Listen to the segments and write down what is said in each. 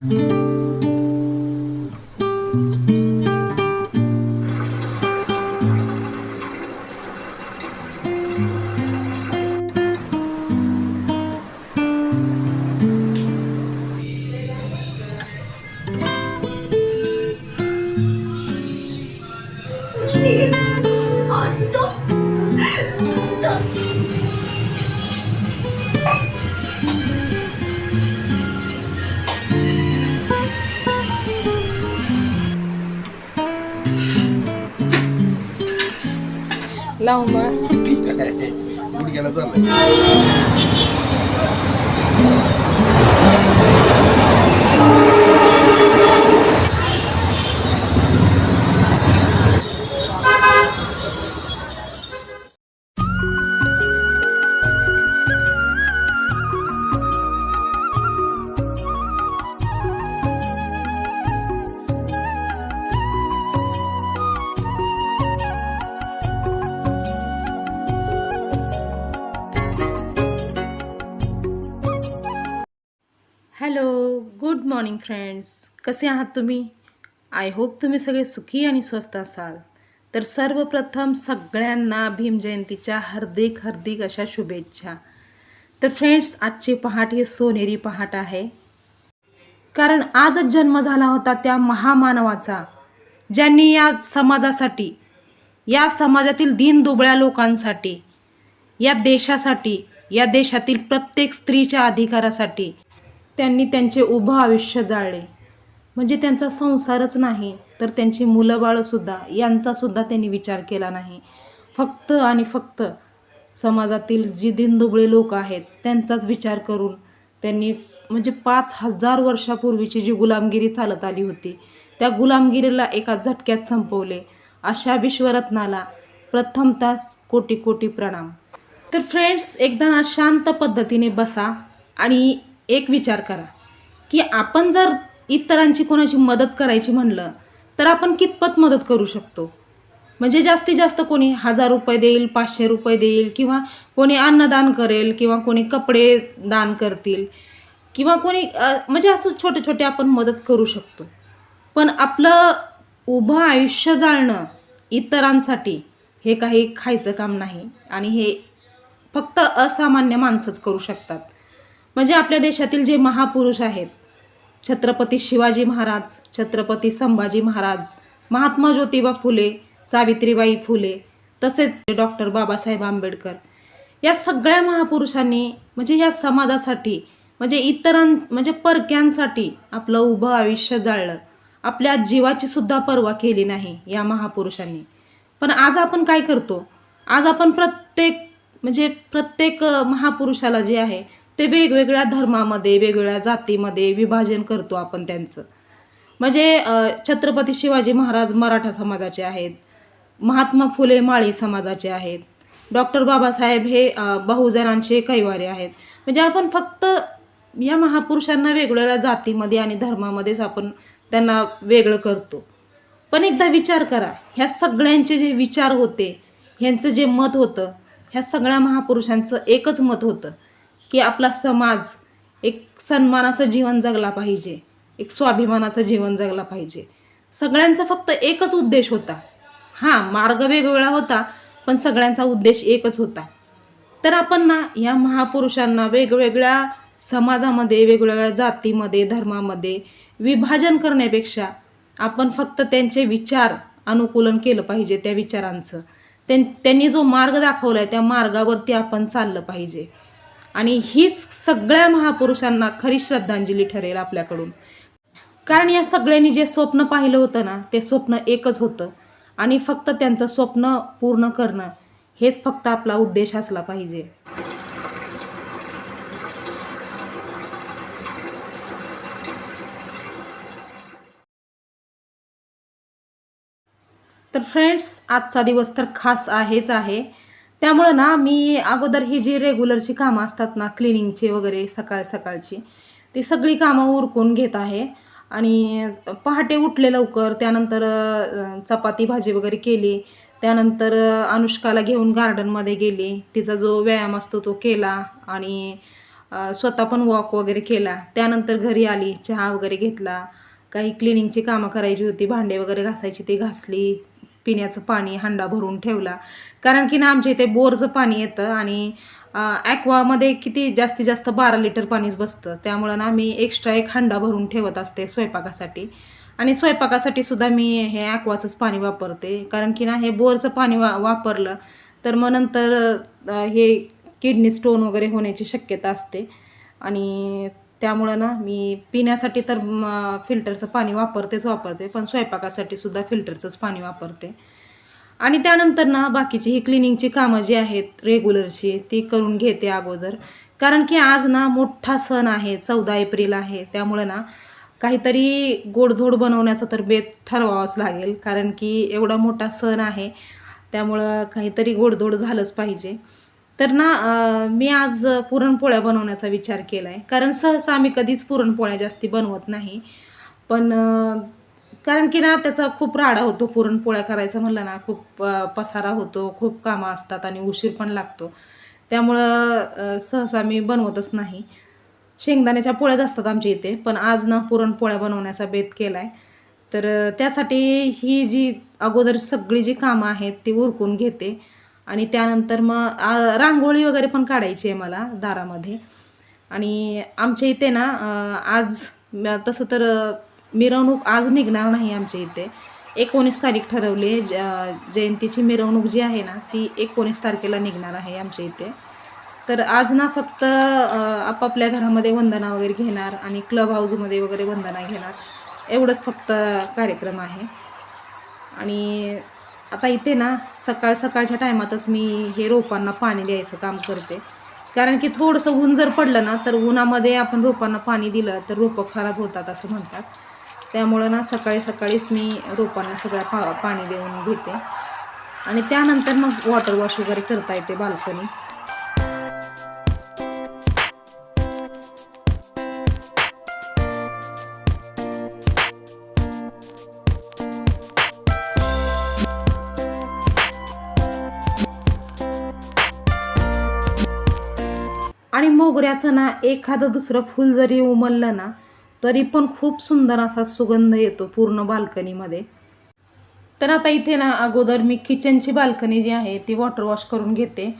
thank mm -hmm. you लावून मग ठीक आहे गुडघ्याला चाललंय. मॉर्निंग फ्रेंड्स कसे आहात तुम्ही? आय होप तुम्ही सगळे सुखी आणि स्वस्त असाल. तर सर्वप्रथम सगळ्यांना भीमजयंतीच्या हार्दिक हार्दिक अशा शुभेच्छा. तर फ्रेंड्स आजची पहाट ही सोनेरी पहाट आहे. कारण आजच जन्म झाला होता त्या महामानवाचा ज्यांनी या समाजासाठी या समाजातील दीनदुबळ्या लोकांसाठी या देशासाठी या देशातील प्रत्येक स्त्रीच्या अधिकारासाठी त्यांनी त्यांचे उभं आयुष्य जाळले. म्हणजे त्यांचा संसारच नाही तर त्यांची मुलंबाळंसुद्धा यांचासुद्धा त्यांनी विचार केला नाही. फक्त आणि फक्त समाजातील जी दिनदुबळे लोक आहेत त्यांचाच विचार करून त्यांनी म्हणजे पाच हजार वर्षापूर्वीची जी गुलामगिरी चालत आली होती त्या गुलामगिरीला एका झटक्यात संपवले. अशा विश्वरत्नाला प्रथमतः कोटी कोटी प्रणाम. तर फ्रेंड्स एकदा ना शांत पद्धतीने बसा आणि एक विचार करा की आपण जर इतरांची कोणाची मदत करायची म्हणलं तर आपण कितपत मदत करू शकतो? म्हणजे जास्तीत जास्त कोणी हजार रुपये देईल पाचशे रुपये देईल किंवा कोणी अन्नदान करेल किंवा कोणी कपडे दान करतील किंवा कोणी म्हणजे असं छोटे छोटे आपण मदत करू शकतो. पण आपलं उभं आयुष्य जाळणं इतरांसाठी हे काही खायचं काम नाही आणि हे फक्त असामान्य माणसंच करू शकतात. म्हणजे आपल्या देशातील जे महापुरुष आहेत छत्रपती शिवाजी महाराज छत्रपती संभाजी महाराज महात्मा ज्योतिबा फुले सावित्रीबाई फुले तसेच डॉक्टर बाबासाहेब आंबेडकर या सगळ्या महापुरुषांनी म्हणजे या समाजासाठी म्हणजे इतरां म्हणजे परक्यांसाठी आपलं उभं आयुष्य जाळलं. आपल्या जीवाची सुद्धा पर्वा केली नाही या महापुरुषांनी. पण आज आपण काय करतो? आज आपण प्रत्येक म्हणजे प्रत्येक महापुरुषाला जे आहे ते वेगवेगळ्या धर्मामध्ये वेगवेगळ्या जातीमध्ये विभाजन करतो आपण त्यांचं. म्हणजे छत्रपती शिवाजी महाराज मराठा समाजाचे आहेत. महात्मा फुले माळी समाजाचे आहेत. डॉक्टर बाबासाहेब हे बहुजनांचे कैवारी आहेत. म्हणजे आपण फक्त या महापुरुषांना वेगवेगळ्या जातीमध्ये आणि धर्मामध्येच आपण त्यांना वेगळं करतो. पण एकदा विचार करा ह्या सगळ्यांचे जे विचार होते ह्यांचं जे मत होतं ह्या सगळ्या महापुरुषांचं एकच मत होतं. की आपला समाज एक सन्मानाचं जीवन जगला पाहिजे एक स्वाभिमानाचं जीवन जगला पाहिजे. सगळ्यांचा फक्त एकच उद्देश होता. हां मार्ग वेगवेगळा होता पण सगळ्यांचा उद्देश एकच होता. तर आपण ना या महापुरुषांना वेगवेगळ्या समाजामध्ये वेगवेगळ्या जातीमध्ये धर्मामध्ये विभाजन करण्यापेक्षा आपण फक्त त्यांचे विचार अनुकूलन केलं पाहिजे त्या विचारांचं. त्यां त्यांनी जो मार्ग दाखवला आहे त्या मार्गावरती आपण चाललं पाहिजे. आणि हीच सगळ्या महापुरुषांना खरी श्रद्धांजली ठरेल आपल्याकडून. कारण या सगळ्यांनी जे स्वप्न पाहिलं होतं ना ते स्वप्न एकच होतं. आणि फक्त त्यांचं स्वप्न पूर्ण करणं हेच फक्त आपला उद्देश असला पाहिजे. तर फ्रेंड्स आजचा दिवस तर खास आहेच आहे. त्यामुळं ना मी अगोदर ही जी रेग्युलरची कामं असतात ना क्लिनिंगची वगैरे सकाळ सकाळची ती सगळी कामं उरकून घेत आहे. आणि पहाटे उठले लवकर त्यानंतर चपाती भाजी वगैरे केली त्यानंतर अनुष्काला घेऊन गार्डनमध्ये गेली. तिचा जो व्यायाम असतो तो केला आणि स्वतः पण वॉक वगैरे केला. त्यानंतर घरी आली चहा वगैरे घेतला. काही क्लिनिंगची कामं करायची होती भांडे वगैरे घासायची ती घासली. पिण्याचं पाणी हांडा भरून ठेवला. कारण की ना आमच्या इथे बोरचं पाणी येतं आणि ॲक्वामध्ये किती जास्तीत जास्त बारा लिटर पाणीच बसतं. त्यामुळं ना मी एक्स्ट्रा एक हांडा भरून ठेवत असते स्वयंपाकासाठी. आणि स्वयंपाकासाठी सुद्धा मी हे ॲक्वाचंच पाणी वापरते. कारण की ना हे बोरचं पाणी वा वापरलं तर मग नंतर हे किडनी स्टोन वगैरे होण्याची शक्यता असते. आणि त्यामुळं ना मी पिण्यासाठी तर फिल्टरचं पाणी वापरतेच वापरते पण स्वयंपाकासाठी सुद्धा फिल्टरचंच पाणी वापरते. आणि त्यानंतर ना बाकीची ही क्लिनिंगची कामं जी आहेत रेग्युलरची ती करून घेते अगोदर. कारण की आज ना मोठा सण आहे चौदा एप्रिल आहे त्यामुळे ना काहीतरी गोडधोड बनवण्याचा तर बेत ठरवावाच लागेल. कारण की एवढा मोठा सण आहे त्यामुळं काहीतरी गोडधोड झालंच पाहिजे. तर ना मी आज पुरणपोळ्या बनवण्याचा विचार केला आहे कारण सहसा आम्ही कधीच पुरणपोळ्या जास्ती बनवत नाही. पण कारण की ना त्याचा खूप राडा होतो पुरणपोळ्या करायचं म्हणलं ना खूप पसारा होतो खूप कामं असतात आणि उशीर पण लागतो. त्यामुळं सहसा मी बनवतच नाही. शेंगदाण्याच्या पोळ्याच असतात आमच्या इथे पण आज ना पुरणपोळ्या बनवण्याचा बेत केला आहे तर त्यासाठी ही जी अगोदर सगळी जी कामं आहेत ती उरकून घेते. आणि त्यानंतर मग रांगोळी वगैरे पण काढायची आहे मला दारामध्ये. आणि आमच्या इथे ना आज तसं तर मिरवणूक आज निघणार नाही आमच्या इथे. एकोणीस तारीख ठरवली ज जयंतीची मिरवणूक जी आहे ना ती एकोणीस तारखेला निघणार आहे आमच्या इथे. तर आज ना फक्त आपापल्या घरामध्ये वंदना वगैरे घेणार आणि क्लब हाऊसमध्ये वगैरे वंदना घेणार. एवढंच फक्त कार्यक्रम आहे. आणि आता इथे ना सकाळ सकाळच्या टायमातच मी हे रोपांना पाणी द्यायचं काम करते. कारण की थोडंसं ऊन जर पडलं ना तर उन्हामध्ये आपण रोपांना पाणी दिलं तर रोपं खराब होतात असं म्हणतात. त्यामुळं ना सकाळी सकाळीच मी रोपांना सगळ्या पा पाणी देऊन घेते. आणि त्यानंतर मग वॉटर वॉश वगैरे करता येते बाल्कनी. मोगऱ्याचं ना एखादं दुसरं फूल जरी उमललं ना तरी पण खूप सुंदर असा सुगंध येतो पूर्ण बाल्कनीमध्ये. तर आता इथे ना अगोदर मी किचनची बाल्कनी जी आहे ती वॉटर वॉश करून घेते.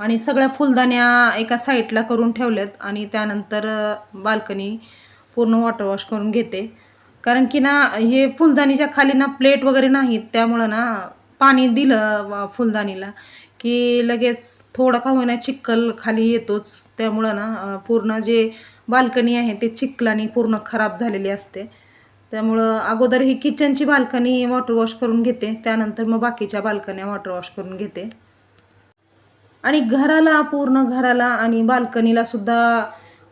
आणि सगळ्या फुलदाण्या एका साईडला करून ठेवल्यात आणि त्यानंतर बाल्कनी पूर्ण वॉटर वॉश करून घेते. कारण की ना हे फुलदाणीच्या खाली ना प्लेट वगैरे नाहीत त्यामुळं ना पाणी दिलं फुलदाणीला की लगेच थोडं का होईना चिखल खाली येतोच. त्यामुळं ना पूर्ण जे बाल्कनी आहे ते चिखलाने पूर्ण खराब झालेली असते. त्यामुळं अगोदर ही किचनची बाल्कनी वॉटर वॉश करून घेते. त्यानंतर मग बाकीच्या बाल्कन्या वॉटर वॉश करून घेते. आणि घराला पूर्ण घराला आणि बाल्कनीला सुद्धा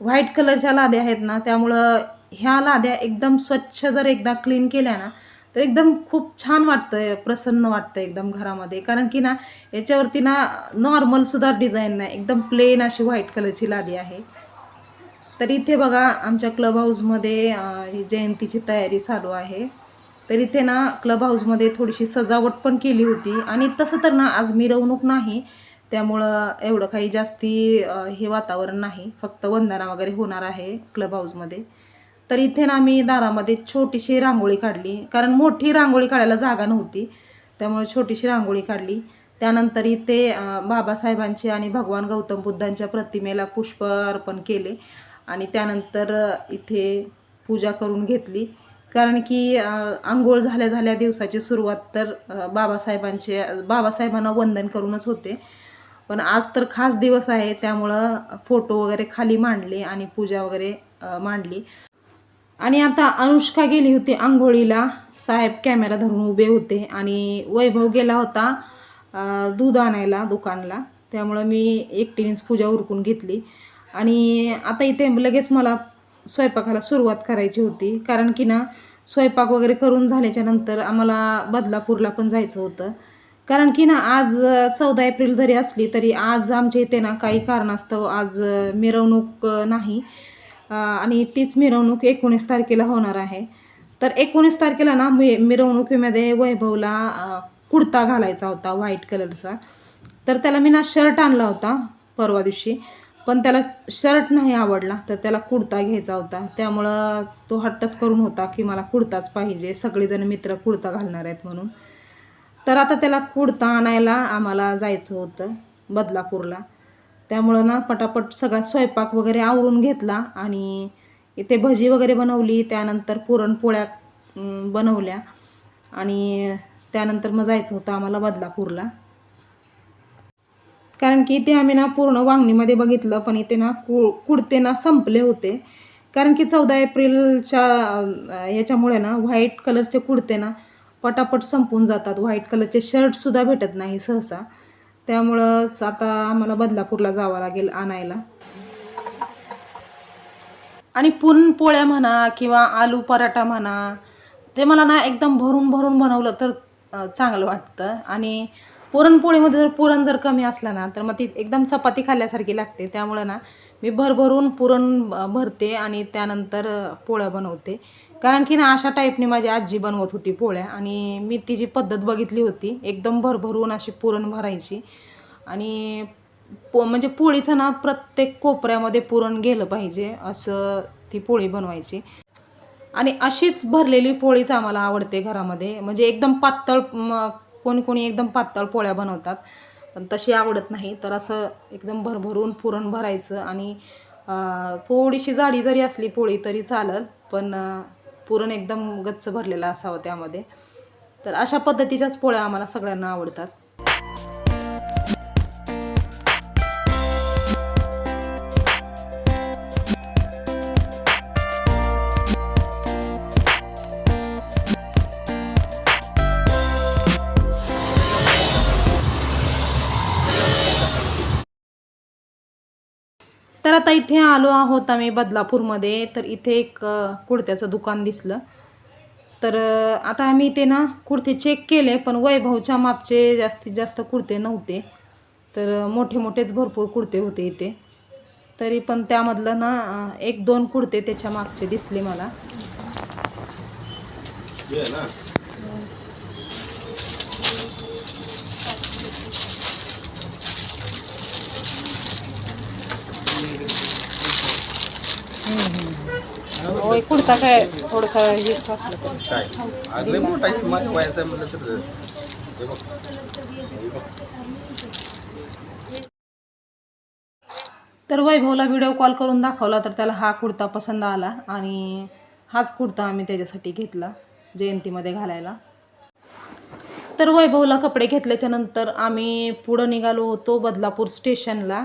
व्हाईट कलरच्या लाद्या आहेत ना त्यामुळं ह्या लाद्या एकदम स्वच्छ जर एकदा क्लीन केल्या ना तर एकदम खूप छान वाटतं प्रसन्न वाटतं एकदम घरामध्ये. कारण की ना याच्यावरती ना नॉर्मलसुद्धा डिझाईन नाही. एकदम प्लेन अशी व्हाईट कलरची लादी आहे. तर इथे बघा आमच्या क्लब हाऊसमध्ये ही जयंतीची तयारी चालू आहे. तर इथे ना क्लब हाऊसमध्ये थोडीशी सजावट पण केली होती. आणि तसं तर ना आज मिरवणूक नाही. त्यामुळं एवढं काही जास्ती हे वातावरण नाही. फक्त वंदना वगैरे होणार आहे क्लब हाऊसमध्ये तर इथे ना मी दारामध्ये छोटीशी रांगोळी काढली. कारण मोठी रांगोळी काढायला जागा नव्हती. त्यामुळे छोटीशी रांगोळी काढली. त्यानंतर इथे बाबासाहेबांचे आणि भगवान गौतम बुद्धांच्या प्रतिमेला पुष्प अर्पण केले. आणि त्यानंतर इथे पूजा करून घेतली. कारण की आंघोळ झाल्या झाल्या दिवसाची सुरुवात तर बाबासाहेबांचे बाबासाहेबांना वंदन करूनच होते. पण आज तर खास दिवस आहे. त्यामुळं फोटो वगैरे खाली मांडले आणि पूजा वगैरे मांडली. आणि आता अनुष्का गेली होती आंघोळीला. साहेब कॅमेरा धरून उभे होते आणि वैभव गेला होता दूध आणायला दुकानला. त्यामुळं मी एकटीनेच पूजा उरकून घेतली. आणि आता इथे लगेच मला स्वयंपाकाला सुरुवात करायची होती. कारण की ना स्वयंपाक वगैरे करून झाल्याच्यानंतर आम्हाला बदलापूरला पण जायचं होतं. कारण की ना आज चौदा एप्रिल जरी असली तरी आज आमच्या इथे ना काही कारणास्तव आज मिरवणूक नाही. आणि तीच मिरवणूक एकोणीस तारखेला होणार आहे. तर एकोणीस तारखेला ना मि मिरवणुकीमध्ये वैभवला कुडता घालायचा होता व्हाईट कलरचा. तर त्याला मी ना शर्ट आणला होता परवा दिवशी. पण त्याला शर्ट नाही आवडला तर त्याला कुडता घ्यायचा होता. त्यामुळं तो हट्टच करून होता की मला कुडताच पाहिजे सगळेजण मित्र कुडता घालणार आहेत म्हणून. तर आता त्याला कुडता आणायला आम्हाला जायचं होतं बदलापूरला. त्यामुळं ना पटापट सगळा स्वयंपाक वगैरे आवरून घेतला आणि इथे भजी वगैरे बनवली त्यानंतर पुरणपोळ्या बनवल्या. आणि त्यानंतर मग जायचं होतं आम्हाला बदलापूरला. कारण की इथे आम्ही ना पूर्ण वांगणीमध्ये बघितलं पण इथे ना कु कुडते ना संपले होते. कारण की चौदा एप्रिलच्या याच्यामुळे ना व्हाईट कलरचे कुडते ना पटापट संपून जातात. व्हाईट कलरचे शर्टसुद्धा भेटत नाही सहसा. त्यामुळंच आता आम्हाला बदलापूरला जावं लागेल आणायला. आणि पुरणपोळ्या म्हणा किंवा आलू पराठा म्हणा ते मला ना एकदम भरून भरून बनवलं तर चांगलं वाटतं. आणि पुरणपोळीमध्ये जर पुरण जर कमी असलं ना तर मग ती एकदम चपाती खाल्ल्यासारखी लागते. त्यामुळं ना मी भरभरून पुरण भरते आणि त्यानंतर पोळ्या बनवते. कारण की ना अशा टाईपने माझी आजी बनवत होती पोळ्या आणि मी तिची पद्धत बघितली होती एकदम भरभरून अशी पुरण भरायची. आणि पो म्हणजे पोळीचं ना प्रत्येक कोपऱ्यामध्ये पुरण गेलं पाहिजे असं ती पोळी बनवायची. आणि अशीच भरलेली पोळीच आम्हाला आवडते घरामध्ये. म्हणजे एकदम पातळ कोणी कोणी एकदम पातळ पोळ्या बनवतात पण तशी आवडत नाही. तर असं एकदम भरभरून पुरण भरायचं आणि थोडीशी जाडी जरी असली पोळी तरी चालल पण पुरण एकदम गच्च भरलेलं असावं त्यामध्ये. तर अशा पद्धतीच्याच पोळ्या आम्हाला सगळ्यांना आवडतात. तर आता इथे आलो आहोत आम्ही बदलापूरमध्ये. तर इथे एक कुडत्याचं कुर्त्याचं दुकान दिसलं. तर आता आम्ही इथे ना कुर्ते चेक केले पण वैभवच्या मापचे जास्तीत जास्त कुर्ते नव्हते. तर मोठे मोठेच भरपूर कुर्ते होते इथे. तरी पण त्यामधलं ना एक दोन कुर्ते त्याच्या मागचे दिसले मला हे आहे ना होय कुर्ता काय थोडंसं हेच असलं तरी. काय? आज लय मोठा आहे माझ्या वयाचा आहे म्हटलं तर. हे बघ. हे बघ. तर वैभवला व्हिडिओ कॉल करून दाखवला तर त्याला हा कुर्ता पसंत आला आणि हाच कुर्ता आम्ही त्याच्यासाठी घेतला जयंतीमध्ये घालायला. तर वैभवला कपडे घेतल्याच्या नंतर आम्ही पुढं निघालो होतो बदलापूर स्टेशनला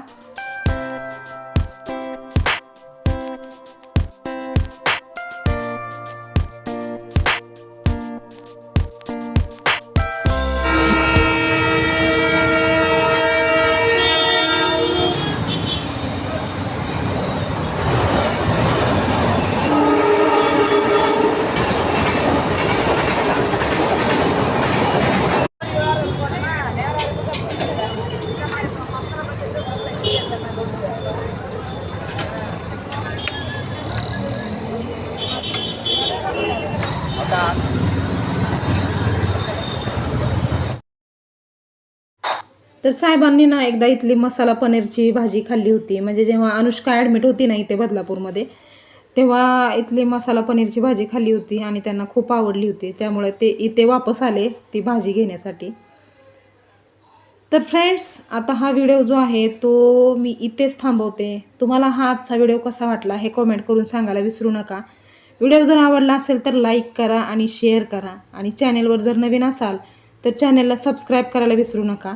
तर साहेबांनी ना एकदा इथली मसाला पनीरची भाजी खाल्ली होती. म्हणजे जेव्हा अनुष्का ॲडमिट होती ना इथे बदलापूरमध्ये तेव्हा इथली मसाला पनीरची भाजी खाल्ली होती आणि त्यांना खूप आवडली होती. त्यामुळे ते इथे वापस आले ती भाजी घेण्यासाठी. तर फ्रेंड्स आता हा व्हिडिओ जो आहे तो मी इथेच थांबवते. तुम्हाला हा आजचा व्हिडिओ कसा वाटला हे कमेंट करून सांगायला विसरू नका. व्हिडिओ जर आवडला असेल तर लाईक करा आणि शेअर करा. आणि चॅनेलवर जर नवीन असाल तर चॅनेलला सबस्क्राईब करायला विसरू नका.